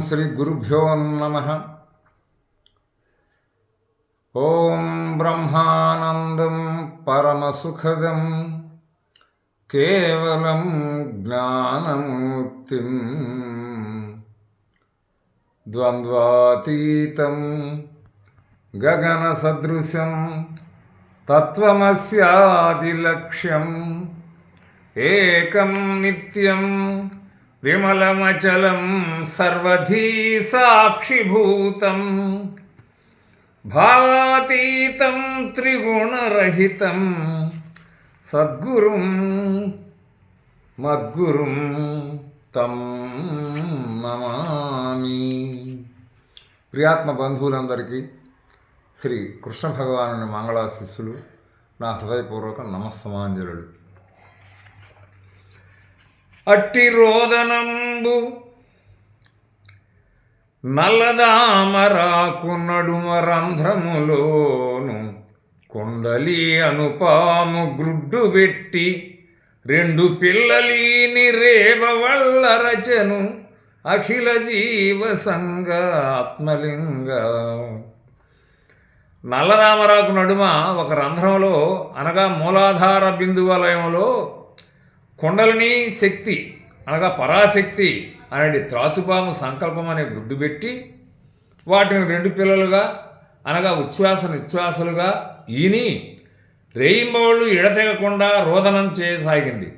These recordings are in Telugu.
శ్రీ గురుభ్యో నమ. ఓం బ్రహ్మానందం పరమసుఖదం. కేవలం జ్ఞానముక్తిం ద్వంద్వాతీతం గగనసదృశం తత్వమస్యాదిలక్ష్యం. ఏకం నిత్యం విమలమచలం సర్వధీ సాక్షిభూతం భావాతీతం త్రిగుణరహితం సద్గురుం మద్గురుం తం నమామి. ప్రియాత్మ బంధువులందరికీ శ్రీ కృష్ణ భగవాను మంగళాశిస్సులు నా హృదయపూర్వక నమస్సమాంజలు అట్టి రోదనంబు నల్లదామరాకు నడుమ రంధ్రములోను కుండలి అనుపాము గ్రుడ్డు పెట్టి రెండు పిల్లలీని రేవ వల్ల రచను అఖిల జీవ సంగ ఆత్మలింగ. నల్లరామరాకు నడుమ ఒక రంధ్రంలో అనగా మూలాధార బిందువలయంలో కుండలిని శక్తి అనగా పరాశక్తి అనేది త్రాచుపాము సంకల్పం అనే గుడ్డు పెట్టి వాటిని రెండు పిల్లలుగా అనగా ఉచ్ఛ్వాస నిశ్వాసలుగా ఈని రేయింబవళ్ళు ఎడతెగకుండా రోదనం చేయసాగింది.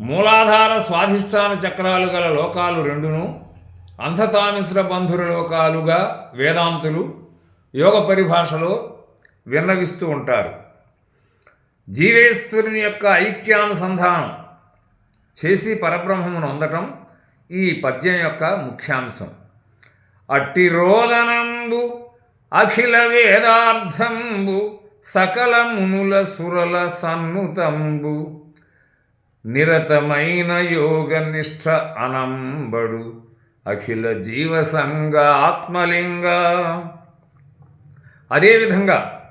మూలాధార స్వాధిష్టాన చక్రాలు గల లోకాలు రెండును అంధతామిశ్ర బంధుర లోకాలుగా వేదాంతులు యోగ పరిభాషలో విన్నవిస్తూ ఉంటారు. జీవేశ్వరుని యొక్క ఐక్యానుసంధానం చేసి పరబ్రహ్మమును అందటం ఈ పద్యం యొక్క ముఖ్యాంశం. అట్టి రోదనంబు అఖిల వేదార్థంబు సకల మునుల సురల సన్నుతంబు నిరతమైన యోగ నిష్ఠ అనంబడు అఖిల జీవసంగ ఆత్మలింగ. అదేవిధంగా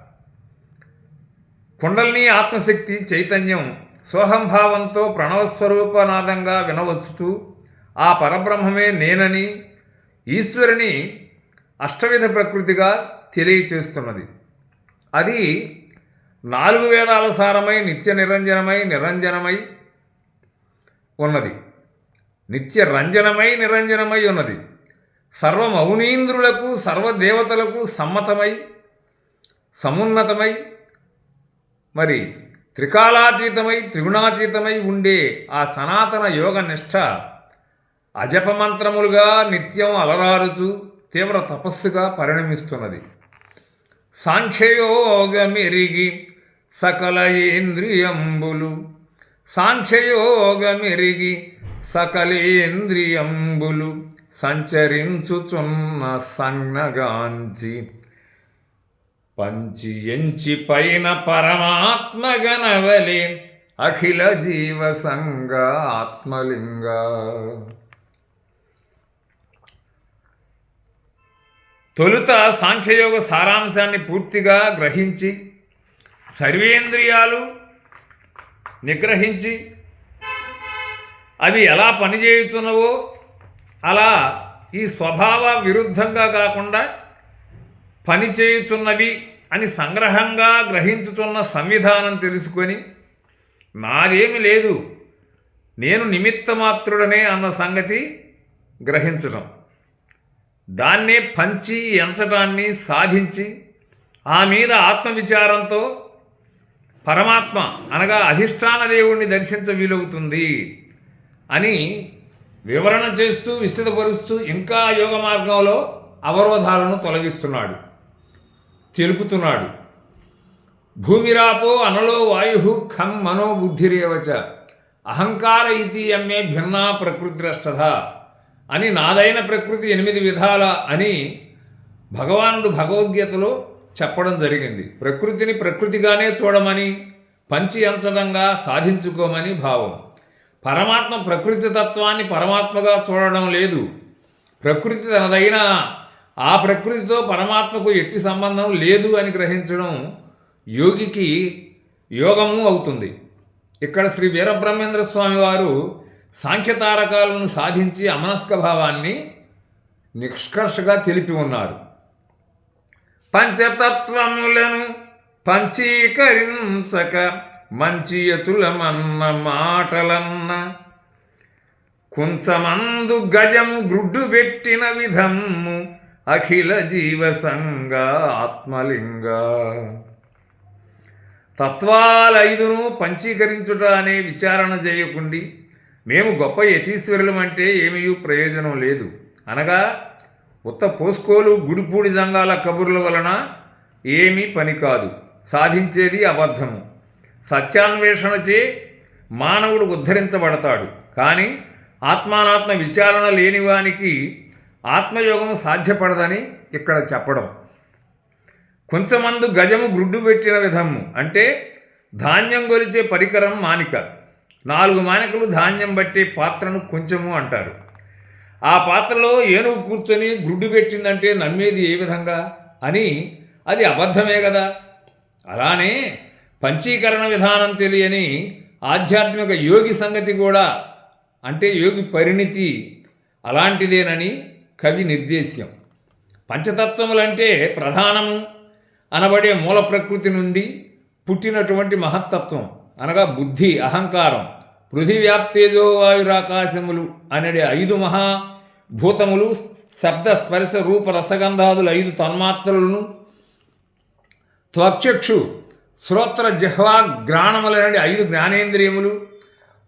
కుండలిని ఆత్మశక్తి చైతన్యం సోహంభావంతో ప్రణవస్వరూపనాదంగా వినవచ్చుతూ ఆ పరబ్రహ్మమే నేనని ఈశ్వరుని అష్టవిధ ప్రకృతిగా తెలియచేస్తున్నది. అది నాలుగు వేదాల సారమై నిత్య నిరంజనమై నిరంజనమై ఉన్నది. నిత్య రంజనమై నిరంజనమై ఉన్నది. సర్వమౌనీంద్రులకు సర్వదేవతలకు సమ్మతమై సమున్నతమై మరి త్రికాలాతీతమై త్రిగుణాతీతమై ఉండే ఆ సనాతన యోగ నిష్ఠ అజపమంత్రములుగా నిత్యం అలరారుతూ తీవ్ర తపస్సుగా పరిణమిస్తున్నది. సాంఖ్యయోగమెరిగి సకల ఇంద్రియంబులు సాంఖ్యయోగమెరిగి సకలేంద్రియంబులు సంచరించుచున్న సంజ్ఞగాంచి పంచి ఎంచి పైన పరమాత్మ గణవలి అఖిల జీవ సంగ ఆత్మలింగ. తొలుత సాంఖ్యయోగ సారాంశాన్ని పూర్తిగా గ్రహించి సర్వేంద్రియాలు నిగ్రహించి అవి ఎలా పనిచేయుతున్నవో అలా ఈ స్వభావ విరుద్ధంగా కాకుండా పనిచేయుచున్నవి అని సంగ్రహంగా గ్రహించుతున్న సంవిధానం తెలుసుకొని నాదేమి లేదు నేను నిమిత్తమాత్రుడనే అన్న సంగతి గ్రహించడం. దాన్నే పంచి ఎంచటాన్ని సాధించి ఆ మీద ఆత్మవిచారంతో పరమాత్మ అనగా అధిష్టాన దేవుణ్ణి దర్శించ వీలవుతుంది అని వివరణ చేస్తూ విస్తృతపరుస్తూ ఇంకా యోగ మార్గంలో అవరోధాలను తొలగిస్తున్నాడు. తెలుపుతున్నాడు. భూమిరాపో అనలో వాయు ఖం మనోబుద్ధిరేవచ అహంకార ఇతి అమ్మే భిన్నా ప్రకృతిరష్టధ అని నాదైన ప్రకృతి ఎనిమిది విధాల అని భగవానుడు భగవద్గీతలో చెప్పడం జరిగింది. ప్రకృతిని ప్రకృతిగానే చూడమని పంచి అంచడంగా సాధించుకోమని భావం. పరమాత్మ ప్రకృతి తత్వాన్ని పరమాత్మగా చూడడం లేదు. ప్రకృతి తనదైన ఆ ప్రకృతితో పరమాత్మకు ఎట్టి సంబంధం లేదు అని గ్రహించడం యోగికి యోగము అవుతుంది. ఇక్కడ శ్రీ వీరబ్రహ్మేంద్ర స్వామి వారు సాంఖ్యతారకాలను సాధించి అమనస్క భావాన్ని నిష్కర్షగా తెలిపి ఉన్నారు. పంచతత్వములను పంచీకరించక మంచి ఎతులమన్న మాటలన్న కుంచమందు గజము గ్రుడ్డు పెట్టిన విధము అఖిల జీవ సంగ ఆత్మలింగ. తత్వాలైదును పంచీకరించుట అనే విచారణ చేయకుండి మేము గొప్ప యతీశ్వరులం అంటే ఏమీ ప్రయోజనం లేదు. అనగా ఉత్త పోస్కోలు గుడిపూడి జంగాల కబుర్ల వలన ఏమీ పని కాదు సాధించేది అబద్ధము. సత్యాన్వేషణచే మానవుడు ఉద్ధరించబడతాడు. కానీ ఆత్మానాత్మ విచారణ లేనివానికి ఆత్మయోగం సాధ్యపడదని ఇక్కడ చెప్పడం. కొంచెమందు గజము గుడ్డు పెట్టిన విధము అంటే ధాన్యం గొలిచే పరికరం మానిక. నాలుగు మానికలు ధాన్యం బట్టే పాత్రను కొంచెము అంటారు. ఆ పాత్రలో ఏనుగు కూర్చొని గుడ్డు పెట్టిందంటే నమ్మేది ఏ విధంగా? అని అది అబద్ధమే కదా. అలానే పంచీకరణ విధానం తెలియని ఆధ్యాత్మిక యోగి సంగతి కూడా అంటే యోగి పరిణితి అలాంటిదేనని కవి నిర్దేశ్యం. పంచతత్వములంటే ప్రధానము. అనబడే మూల ప్రకృతి నుండి పుట్టినటువంటి మహత్తత్వం. అనగా బుద్ధి అహంకారం. పృథివ్యాప్తేజో వాయురాకాశములు అనే ఐదు మహా భూతములు శబ్ద స్పర్శ రూప రసగంధాదులు ఐదు తన్మాత్రలను. త్వచక్షు శ్రోత్ర జిహ్వా గ్రాణములనే ఐదు జ్ఞానేంద్రియములు.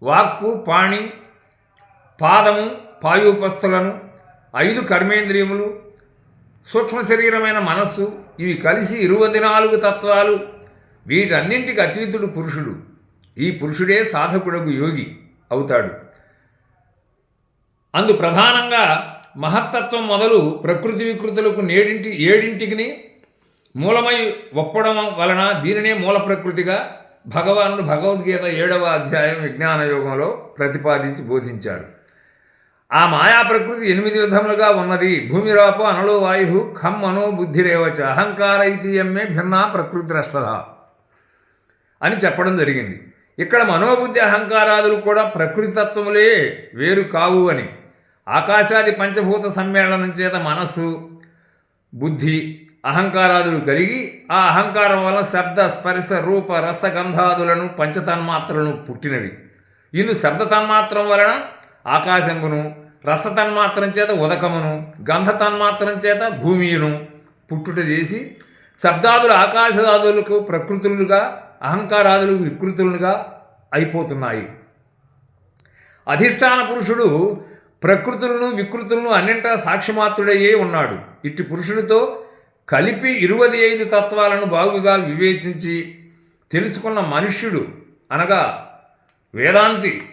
వాక్కు పాణి పాదము పాయుపస్థులను ఐదు కర్మేంద్రియములు సూక్ష్మ శరీరమైన మనస్సు ఇవి కలిసి ఇరువది నాలుగు తత్వాలు. వీటన్నింటికి అతీతుడు పురుషుడు. ఈ పురుషుడే సాధకుడకు యోగి అవుతాడు. అందు ప్రధానంగా మహత్తత్వం మొదలు ప్రకృతి వికృతులకు నేడింటి ఏడింటికి మూలమై ఒప్పడం వలన దీనినే మూల ప్రకృతిగా భగవానుడు భగవద్గీత ఏడవ అధ్యాయం విజ్ఞాన యోగంలో ప్రతిపాదించి బోధించాడు. ఆ మాయా ప్రకృతి ఎనిమిది విధములుగా ఉన్నది. భూమిరాప అనలో వాయు ఖమ్ మనో బుద్ధిరేవచ అహంకార ఇది ఎమ్మే భిన్న ప్రకృతి రష్టద అని చెప్పడం జరిగింది. ఇక్కడ మనోబుద్ధి అహంకారాదులు కూడా ప్రకృతి తత్వములే వేరు కావు అని. ఆకాశాది పంచభూత సమ్మేళనం చేత మనస్సు బుద్ధి అహంకారాదులు కలిగి ఆ అహంకారం వల్ల శబ్ద స్పర్శ రూప రసగంధాదులను పంచతన్మాత్రలను పుట్టినవి. ఇందు శబ్ద తన్మాత్రం వలన ఆకాశమును రసతన్మాత్రం చేత ఉదకమును గంధ తన్మాత్రం చేత భూమియును పుట్టుట చేసి శబ్దాదులు ఆకాశదాదులకు ప్రకృతులుగా అహంకారాదులు వికృతులుగా అయిపోతున్నాయి. అధిష్టాన పురుషుడు ప్రకృతులను వికృతులను అన్నింటా సాక్షిమాత్రుడయ్యే ఉన్నాడు. ఇట్టి పురుషుడితో కలిపి ఇరువది ఐదు తత్వాలను బాగుగా వివేచించి తెలుసుకున్న మనుష్యుడు అనగా వేదాంతి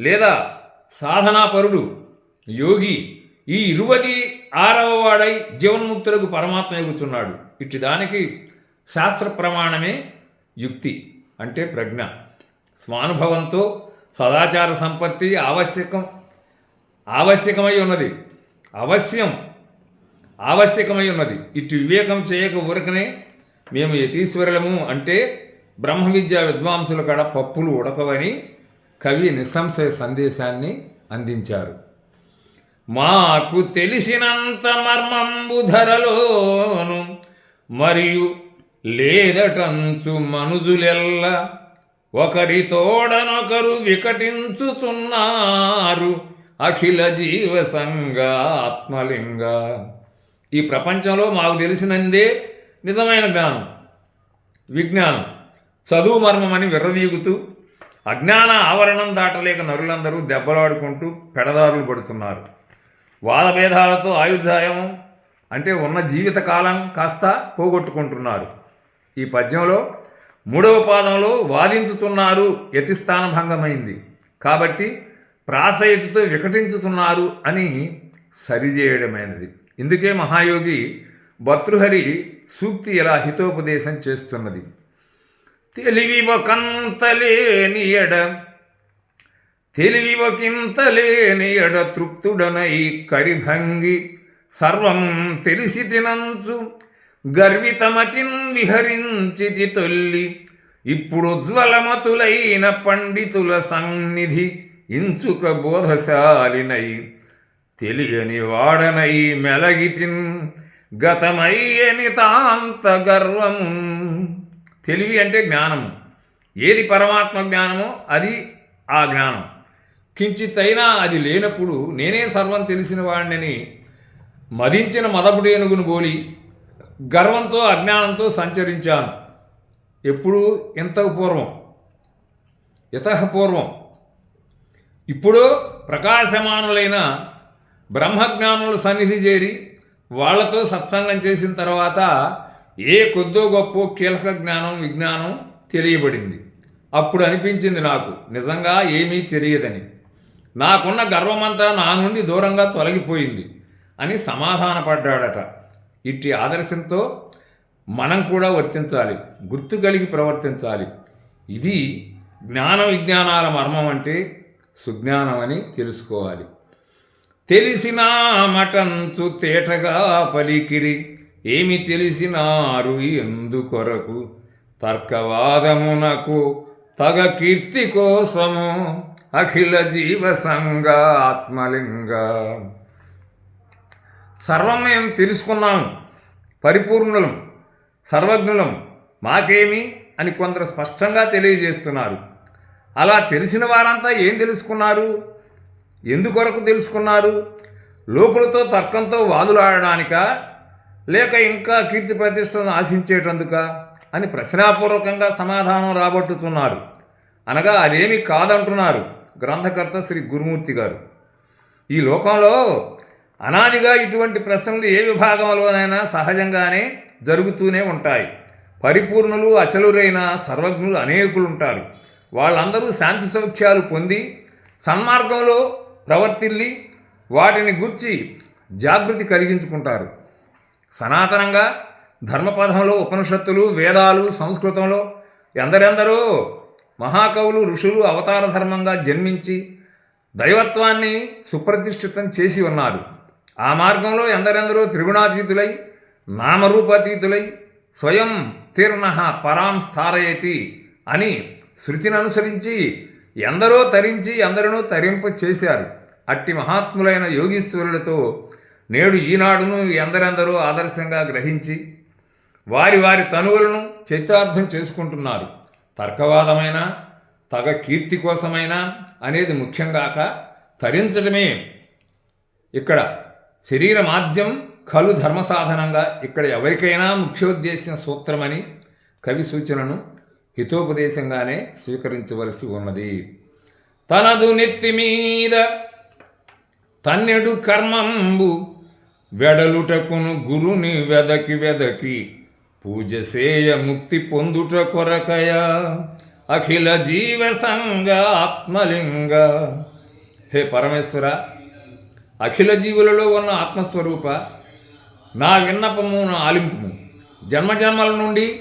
లేదా సాధనాపరుడు యోగి ఈ ఇరువది ఆరవ వాడై జీవన్ముక్తులకు పరమాత్మ ఎగుతున్నాడు. ఇట్టి దానికి శాస్త్ర ప్రమాణమే యుక్తి అంటే ప్రజ్ఞ. స్వానుభవంతో సదాచార సంపత్తి ఆవశ్యకం ఆవశ్యకమై ఉన్నది. అవశ్యం ఆవశ్యకమై ఉన్నది. ఇటు వివేకం చేయక ఊరకనే మేము యతీశ్వరులము అంటే బ్రహ్మ విద్యా విద్వాంసుల కాడ పప్పులు ఉడకవని కవి నిస్సంశయ సందేశాన్ని అందించారు. మాకు తెలిసినంత మర్మంబు ధరలోను మరియు లేదటంచు మనుజులెల్ల ఒకరితోడనొకరు వికటించుతున్నారు అఖిల జీవ సంగ ఆత్మలింగ. ఈ ప్రపంచంలో మాకు తెలిసినందే నిజమైన జ్ఞానం విజ్ఞానం చదువు మర్మమని విర్రవీగుతూ అజ్ఞాన ఆవరణం దాటలేక నరులందరూ దెబ్బలాడుకుంటూ పెడదారులు పడుతున్నారు. వాదభేదాలతో ఆయుర్దాయం అంటే ఉన్న జీవితకాలం కాస్త పోగొట్టుకుంటున్నారు. ఈ పద్యంలో మూడవ పాదంలో వాదించుతున్నారు యతిస్థాన భంగమైంది కాబట్టి ప్రాసయతితో వికటించుతున్నారు అని సరిచేయడమైనది ఇందుకే మహాయోగి భర్తృహరి సూక్తి ఇలా హితోపదేశం చేస్తున్నది. తెలివి ఒకంతలేని ఎడ తెలివి ఒకంతలేని ఎడ తృప్తుడనై కరిభంగి సర్వం తెలిసి తినంచు గర్వితమచిన్ విహరించితి తొల్లి ఇప్పుడు జ్వలమతులైన పండితుల సన్నిధి ఇంచుక బోధశాలినై తెలియని వాడనై మెలగితిన్ గతమయ్యని తాంత గర్వము తెలివి అంటే జ్ఞానము. ఏది పరమాత్మ జ్ఞానమో అది ఆ జ్ఞానం. కించితైనా అది లేనప్పుడు నేనే సర్వం తెలిసిన వాడిని మదించిన మదపుడేనుగును బోలి గర్వంతో అజ్ఞానంతో సంచరించాను. ఎప్పుడు ఇంత పూర్వం. ఇతః పూర్వం. ఇప్పుడు ప్రకాశమానులైన బ్రహ్మజ్ఞానుల సన్నిధి చేరి వాళ్ళతో సత్సంగం చేసిన తర్వాత ఏ కొద్దో గొప్ప కీలక జ్ఞానం విజ్ఞానం తెలియబడింది. అప్పుడు అనిపించింది నాకు నిజంగా ఏమీ తెలియదని. నాకున్న గర్వమంతా నా నుండి దూరంగా తొలగిపోయింది అని సమాధానపడ్డాడట. ఇట్టి ఆదర్శంతో మనం కూడా వర్తించాలి గుర్తు కలిగి ప్రవర్తించాలి. ఇది జ్ఞాన విజ్ఞానాల మర్మం అంటే సుజ్ఞానం అని తెలుసుకోవాలి. తెలిసిన మటంచు తేటగా పలికిరి ఏమి తెలిసినారు ఎందుకొరకు తర్కవాదమునకు తగ కీర్తి కోసము అఖిల జీవ సంగ ఆత్మలింగ. సర్వం మేము తెలుసుకున్నాం పరిపూర్ణులం సర్వజ్ఞులం మాకేమి అని కొందరు స్పష్టంగా తెలియజేస్తున్నారు. అలా తెలిసిన వారంతా ఏం తెలుసుకున్నారు? ఎందుకొరకు తెలుసుకున్నారు? లోకులతో తర్కంతో వాదులాడడానిక లేక ఇంకా కీర్తి ప్రతిష్టలను ఆశించేటందుక అని ప్రశ్నాపూర్వకంగా సమాధానం రాబట్టుతున్నారు. అనగా అదేమి కాదంటున్నారు. గ్రంథకర్త శ్రీ గురుమూర్తి గారు. ఈ లోకంలో అనాదిగా ఇటువంటి ప్రశ్నలు ఏ విభాగంలోనైనా సహజంగానే జరుగుతూనే ఉంటాయి. పరిపూర్ణులు అచలురైన సర్వజ్ఞులు అనేకులు ఉంటారు వాళ్ళందరూ శాంతి సౌఖ్యాలు పొంది సన్మార్గంలో ప్రవర్తిల్లి వాటిని గుర్చి జాగృతి కలిగించుకుంటారు. సనాతనంగా ధర్మపథంలో ఉపనిషత్తులు వేదాలు సంస్కృతంలో ఎందరెందరో మహాకవులు ఋషులు అవతార ధర్మంగా జన్మించి దైవత్వాన్ని సుప్రతిష్ఠితం చేసి ఉన్నారు. ఆ మార్గంలో ఎందరెందరో త్రిగుణాతీతులై నామరూపాతీతులై స్వయం తీర్ణ పరాం స్థారయతి అని శృతిని అనుసరించి ఎందరో తరించి ఎందరినో తరింప చేశారు. అట్టి మహాత్ములైన యోగీశ్వరులతో నేడు ఈనాడును ఎందరెందరో ఆదర్శంగా గ్రహించి వారి వారి తనువులను చైతార్థం చేసుకుంటున్నారు. తర్కవాదమైన తగ కీర్తి కోసమైనా అనేది ముఖ్యంగాక తరించడమే. ఇక్కడ శరీర మాధ్యం కలు ధర్మ సాధనంగా ఇక్కడ ఎవరికైనా ముఖ్యోద్దేశం సూత్రమని కవి సూచనను హితోపదేశంగానే స్వీకరించవలసి ఉన్నది. తనదు నెత్తి మీద తన్నెడు కర్మంబు వెడలుటకును గురుని వెదకి వెదకి పూజ సేయ ముక్తి పొందుట కొరకయ. అఖిల జీవ సంగ ఆత్మలింగ. హే పరమేశ్వర అఖిల జీవులలో ఉన్న ఆత్మస్వరూప నా విన్నపము నా ఆలింపుము. జన్మజన్మల నుండి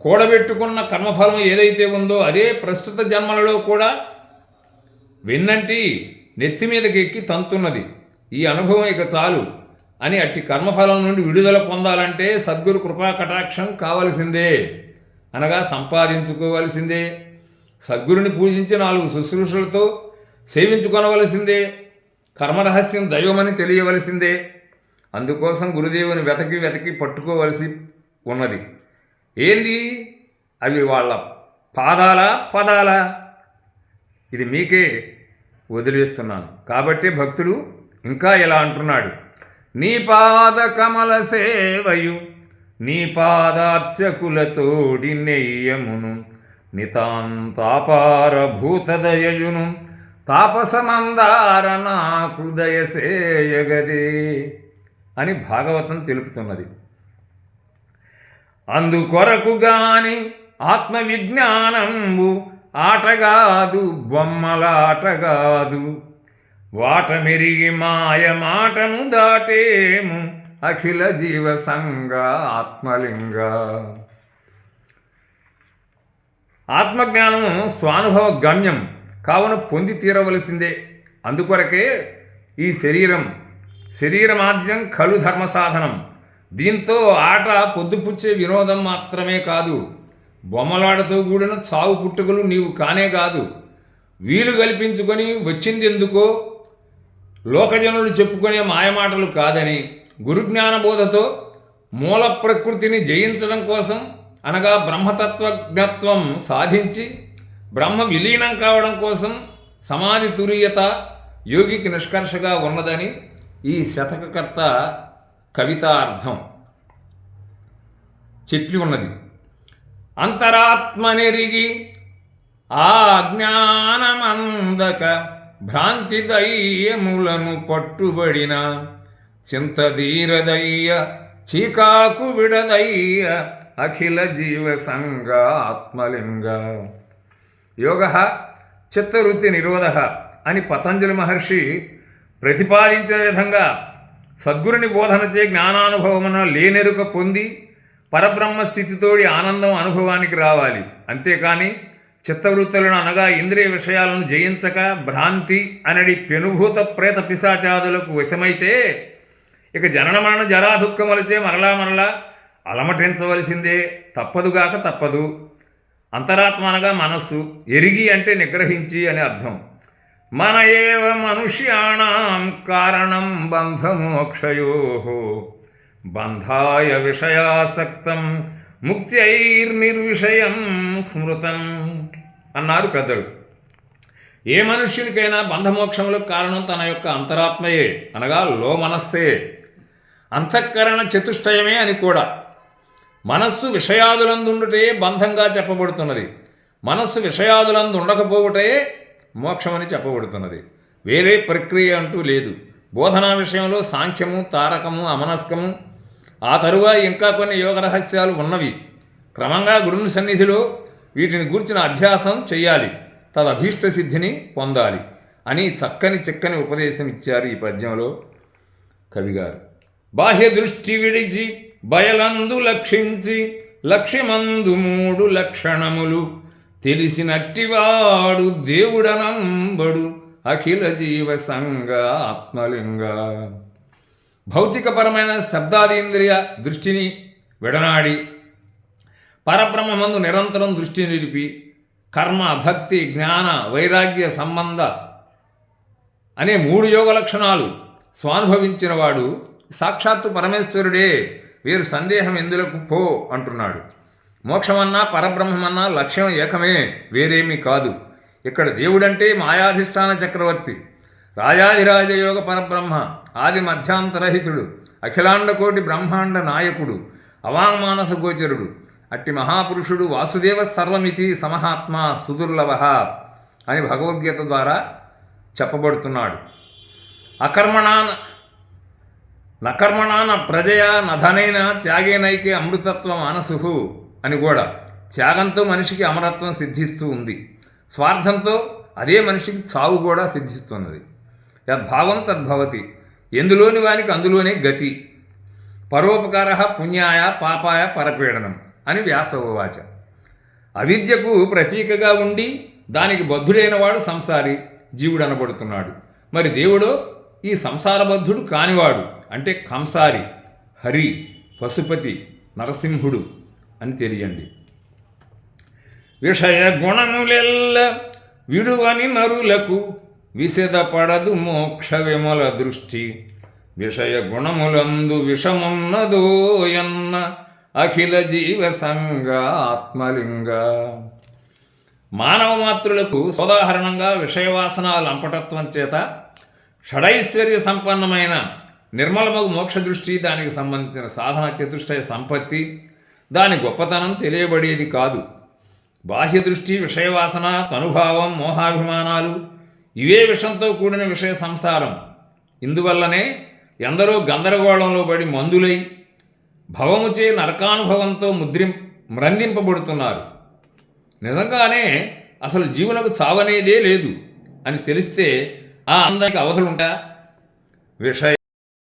కూడబెట్టుకున్న కర్మఫలం ఏదైతే ఉందో అదే ప్రస్తుత జన్మలలో కూడా వెన్నంటి నెత్తి మీదకి ఎక్కి తంతున్నది. ఈ అనుభవం ఇక చాలు. అని అట్టి కర్మఫలం నుండి విడుదల పొందాలంటే సద్గురు కృపా కటాక్షం కావలసిందే. అనగా సంపాదించుకోవలసిందే. సద్గురుని పూజించి నాలుగు శుశ్రూషలతో సేవించుకొనవలసిందే. కర్మరహస్యం దైవమని తెలియవలసిందే. అందుకోసం గురుదేవుని వెతకి వెతకి పట్టుకోవలసి ఉన్నది. ఏంది? అవి వాళ్ళ పాదాల? పదాల? ఇది మీకే వదిలేస్తున్నాను కాబట్టి భక్తుడు ఇంకా ఇలా అంటున్నాడు. నీ పాద కమల సేవయు నీ పాదార్చకులతోడి నెయ్యమును నితాంతాపార భూతదయయును తాపసమందార నాకు దయసేయగదే అని భాగవతం తెలుపుతున్నది. అందుకొరకు గాని ఆత్మవిజ్ఞానంబు ఆటగాదు బొమ్మలాటగాదు. వాటమెరిగి మాయ మాటను దాటేము. అఖిల జీవ సంగ ఆత్మలింగ. ఆత్మజ్ఞానము స్వానుభవ గమ్యం. కావున పొంది తీరవలసిందే. అందుకొరకే ఈ శరీరం శరీరమాద్యం కలు ధర్మ సాధనం. దీంతో ఆట పొద్దుపుచ్చే వినోదం మాత్రమే కాదు. బొమ్మలాడతో కూడిన చావు పుట్టుకలు నీవు కానే కాదు. వీలు కల్పించుకొని వచ్చింది ఎందుకో లోకజనులు చెప్పుకునే మాయమాటలు కాదని గురుజ్ఞానబోధతో మూల ప్రకృతిని జయించడం కోసం అనగా బ్రహ్మతత్వజ్ఞత్వం సాధించి బ్రహ్మ విలీనం కావడం కోసం సమాధి తురీయత యోగికి నిష్కర్షగా ఉన్నదని ఈ శతకకర్త కవితార్థం చెప్పి ఉన్నది. అంతరాత్మనెరిగి ఆ జ్ఞానమందక భ్రాంతి దయ్యములను పట్టుబడిన చింతధీరదయ్య చీకాకు విడదయ్య అఖిల జీవ సంగ ఆత్మలింగ. యోగ చిత్తవృత్తి నిరోధ అని పతంజలి మహర్షి ప్రతిపాదించిన విధంగా సద్గురుని బోధనచే జ్ఞానానుభవమున లేనెరుక పొంది పరబ్రహ్మ స్థితితోడి ఆనందం అనుభవానికి రావాలి. అంతేకాని చిత్తవృత్తులను అనగా ఇంద్రియ విషయాలను జయించక భ్రాంతి అనడి పెనుభూత ప్రేత పిశాచాదులకు వశమైతే ఇక జనన మరణ జరాదుఃఖములచే మరలా మరలా అలమటించవలసిందే. తప్పదుగాక తప్పదు. అంతరాత్మ అనగా మనస్సు. ఎరిగి అంటే నిగ్రహించి అని అర్థం. మన ఏవ మనుష్యాణం కారణం బంధమోక్షయో. బంధాయ విషయాసక్తం ముక్త్యైర్నిర్విషయం స్మృతం. అన్నారు పెద్దలు. ఏ మనుష్యునికైనా బంధమోక్షములకు కారణం తన యొక్క అంతరాత్మయే అనగా లో మనస్సే అంతఃకరణ చతుష్టయమే అని కూడా. మనస్సు విషయాదులందుండుటే బంధంగా చెప్పబడుతున్నది. మనస్సు విషయాదులందు ఉండకపోవుటే మోక్షమని చెప్పబడుతున్నది. వేరే ప్రక్రియ అంటూ లేదు. బోధనా విషయంలో సాంఖ్యము తారకము అమనస్కము ఆ తరువాత ఇంకా కొన్ని యోగ రహస్యాలు ఉన్నవి. క్రమంగా గురుని సన్నిధిలో వీటిని గూర్చిన అభ్యాసం చేయాలి తదభీష్ట సిద్ధిని పొందాలి అని చక్కని చిక్కని ఉపదేశం ఇచ్చారు ఈ పద్యంలో కవిగారు. బాహ్య దృష్టి విడిచి బయలందు లక్షించి లక్ష్యమందు మూడు లక్షణములు. తెలిసినట్టివాడు దేవుడనంబడు అఖిల జీవ సంగ ఆత్మలింగ. భౌతికపరమైన శబ్దాదీంద్రియ దృష్టిని విడనాడి పరబ్రహ్మమందు నిరంతరం దృష్టి నిలిపి కర్మ భక్తి జ్ఞాన వైరాగ్య సంబంధ అనే మూడు యోగ లక్షణాలు స్వానుభవించినవాడు సాక్షాత్తు పరమేశ్వరుడే వీరు సందేహం ఎందులకు పో అంటున్నాడు. మోక్షమన్నా పరబ్రహ్మమన్నా లక్ష్యం ఏకమే వేరేమీ కాదు. ఇక్కడ దేవుడంటే మాయాధిష్టాన చక్రవర్తి. రాజాధిరాజయోగ పరబ్రహ్మ ఆది మధ్యాంతరహితుడు అఖిలాండకోటి బ్రహ్మాండ నాయకుడు అవాంగ్మానస గోచరుడు. అట్టి మహాపురుషుడు వాసుదేవ సర్వమితి సమహాత్మ సుదుర్లభ అని భగవద్గీత ద్వారా చెప్పబడుతున్నాడు. అకర్మణాన నకర్మణాన ప్రజయ నధనైన త్యాగేనైకే అమృతత్వ మానసు అని కూడా త్యాగంతో మనిషికి అమరత్వం సిద్ధిస్తూ ఉంది. స్వార్థంతో అదే మనిషికి చావు కూడా సిద్ధిస్తున్నది. యద్భావం తద్భవతి. ఎందులోని వానికి అందులోనే గతి. పరోపకార పుణ్యాయ పాపాయ పరపీడనం. అని వ్యాసోవాచ. అవిద్యకు ప్రతీకగా ఉండి దానికి బద్ధుడైన వాడు సంసారి జీవుడు అనబడుతున్నాడు. మరి దేవుడో ఈ సంసారబద్ధుడు కానివాడు అంటే కంసారి హరి పశుపతి నరసింహుడు అని తెలియండి. విషయ గుణములెల్ల విడువని నరులకు విసిదపడదు మోక్ష విమల దృష్టి. విషయ గుణములందు విషమున్నదోయన్న అఖిల జీవ సంగ ఆత్మలింగ. మానవ మాతృలకు సోదాహరణంగా విషయవాసనాల అంపటత్వం చేత షడైశ్వర్య సంపన్నమైన నిర్మలమగు మోక్ష దృష్టి దానికి సంబంధించిన సాధన చతుష్టయ సంపత్తి దాని గొప్పతనం తెలియబడేది కాదు. బాహ్య దృష్టి విషయవాసన తనుభావం మోహాభిమానాలు ఇవే విషంతో కూడిన విషయ సంసారం. ఇందువల్లనే ఎందరో గందరగోళంలో పడి మందులై భవముచే నరకానుభవంతో ముద్రిం మ్రందింపబడుతున్నారు నిజంగానే అసలు జీవునకు చావనేదే లేదు అని తెలిస్తే ఆ అందానికి అవధులుంటా? విషయ